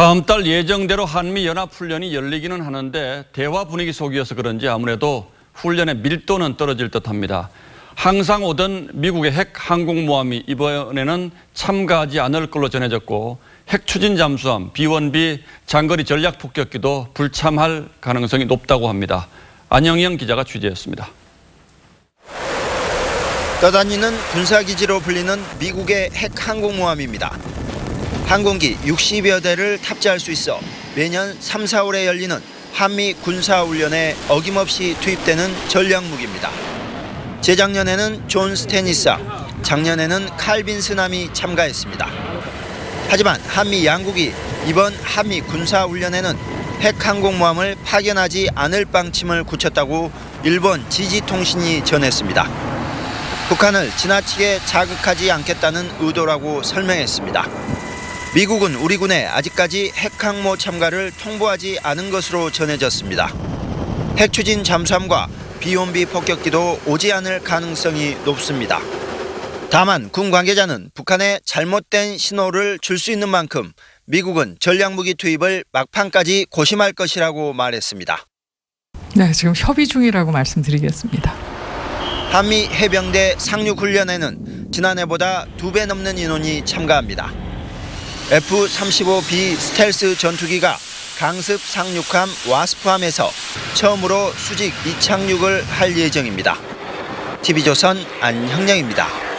다음 달 예정대로 한미 연합 훈련이 열리기는 하는데 대화 분위기 속이어서 그런지 아무래도 훈련의 밀도는 떨어질 듯 합니다. 항상 오던 미국의 핵 항공모함이 이번에는 참가하지 않을 걸로 전해졌고 핵 추진 잠수함 B1B 장거리 전략 폭격기도 불참할 가능성이 높다고 합니다. 안영영 기자가 취재했습니다. 떠다니는 군사기지로 불리는 미국의 핵 항공모함입니다. 항공기 60여 대를 탑재할 수 있어 매년 3, 4월에 열리는 한미 군사훈련에 어김없이 투입되는 전략무기입니다. 재작년에는 존 스테니사, 작년에는 칼빈 스남이 참가했습니다. 하지만 한미 양국이 이번 한미 군사훈련에는 핵 항공모함을 파견하지 않을 방침을 굳혔다고 일본 지지통신이 전했습니다. 북한을 지나치게 자극하지 않겠다는 의도라고 설명했습니다. 미국은 우리 군에 아직까지 핵 항모 참가를 통보하지 않은 것으로 전해졌습니다. 핵 추진 잠수함과 비온비 폭격기도 오지 않을 가능성이 높습니다. 다만 군 관계자는 북한에 잘못된 신호를 줄 수 있는 만큼 미국은 전략무기 투입을 막판까지 고심할 것이라고 말했습니다. 네, 지금 협의 중이라고 말씀드리겠습니다. 한미 해병대 상륙훈련에는 지난해보다 두 배 넘는 인원이 참가합니다. F-35B 스텔스 전투기가 강습 상륙함 와스프함에서 처음으로 수직 이착륙을 할 예정입니다. TV조선 안형령입니다.